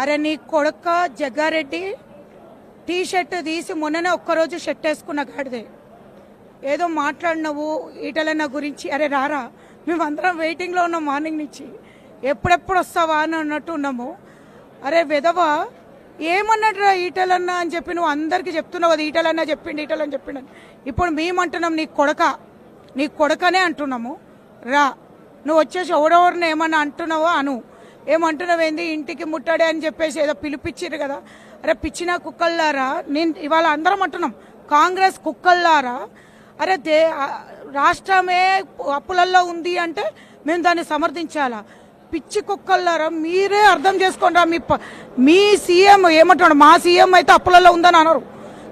అరే నీ కొడుక జగ్గారెడ్డి టీ షర్ట్ తీసి మొన్ననే ఒక్కరోజు షర్ట్ వేసుకున్న గాడిదే. ఏదో మాట్లాడినవు ఈటలన్న గురించి. అరే రారా మేమందరం వెయిటింగ్లో ఉన్నాం మార్నింగ్ నుంచి. ఎప్పుడెప్పుడు వస్తావా అని అన్నట్టు ఉన్నాము. అరే విధవా ఏమన్నట్రా ఈటలన్న అని చెప్పి నువ్వు అందరికీ చెప్తున్నావు అది ఈటలన్న చెప్పిండు ఈటలని చెప్పిండు ఇప్పుడు మేమంటున్నాం నీ కొడక నీ కొడకనే అంటున్నాము. రా నువ్వు వచ్చేసి ఎవడెవరిని ఏమన్నా అంటున్నావో అను. ఏమంటున్నావు ఏంది ఇంటికి ముట్టాడే అని చెప్పేసి ఏదో పిలిపించారు కదా. అరే పిచ్చిన కుక్కల్లారా? నేను ఇవాళ అందరం అంటున్నాం. కాంగ్రెస్ కుక్కల్లారా? అరే దే రాష్ట్రమే అప్పులల్లో ఉంది అంటే మేము దాన్ని సమర్థించాలా? పిచ్చి కుక్కల్లారా? మీరే అర్థం చేసుకోండి మీ మీ సీఎం ఏమంటున్నాడు? మా సీఎం అయితే అప్పులలో ఉందని అన్నారు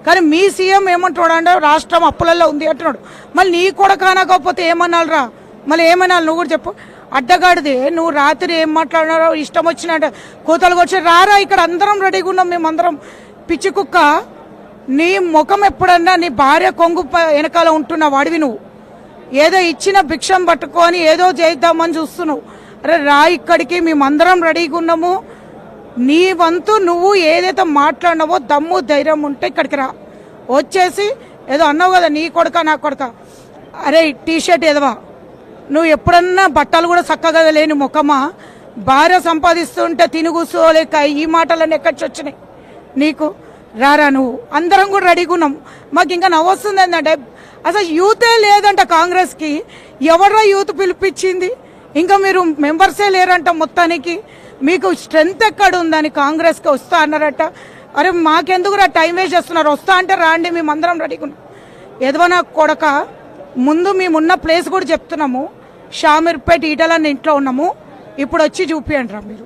కానీ మీ సీఎం ఏమంటున్నాడు అంటే రాష్ట్రం అప్పులలో ఉంది అంటున్నాడు. మళ్ళీ నీ కూడా కానకపోతే ఏమనాలిరా మళ్ళీ ఏమనాలి నువ్వు కూడా చెప్పు. అడ్డగాడిది నువ్వు రాత్రి ఏం మాట్లాడినారో ఇష్టం వచ్చినట్టు కూతలు వచ్చి రారా ఇక్కడ అందరం రెడీగా ఉన్నాం మేమందరం. పిచ్చి కుక్క నీ ముఖం ఎప్పుడన్నా నీ భార్య కొంగు ప- వెనకాల ఉంటున్న వాడివి నువ్వు. ఏదో ఇచ్చిన భిక్షం పట్టుకొని ఏదో చేద్దామని చూస్తున్నావు. అరే రా ఇక్కడికి మేమందరం రెడీగా ఉన్నాము. నీ వంతు నువ్వు ఏదైతే మాట్లాడినావో దమ్ము ధైర్యం ఉంటే ఇక్కడికి రా. వచ్చేసి ఏదో అన్నావు కదా నీ కొడుక నా కొడుక. అరే టీ షర్ట్ ఎదవా నువ్వు ఎప్పుడన్నా బట్టలు కూడా చక్కగా లేని ముఖమా? భార్య సంపాదిస్తుంటే తిని కూర్చోలేక ఈ మాటలన్నీ ఎక్కడికి వచ్చినాయి? నీకు? రారా నువ్వు? అందరం కూడా రెడీగా ఉన్నాం. మాకు ఇంకా నవ్వొస్తుంది ఏంటంటే అసలు యూతే లేదంట కాంగ్రెస్కి. ఎవడ్రా యూత్ పిలిపించింది? ఇంకా మీరు మెంబర్సే లేరంట మొత్తానికి. మీకు స్ట్రెంగ్త్ ఎక్కడ ఉందని కాంగ్రెస్కి వస్తా అన్నారట. అరే మాకెందుకురా టైం వేస్ట్ చేస్తున్నారు? వస్తా అంటే రాండి మేమందరం రెడీగా ఉన్నాం. ఎదవనా కొడక ముందు మేమున్న ప్లేస్ కూడా చెప్తున్నాము. షామీర్పేట ఈటలని ఇంట్లో ఉన్నాము. ఇప్పుడు వచ్చి చూపియండి రా మీరు.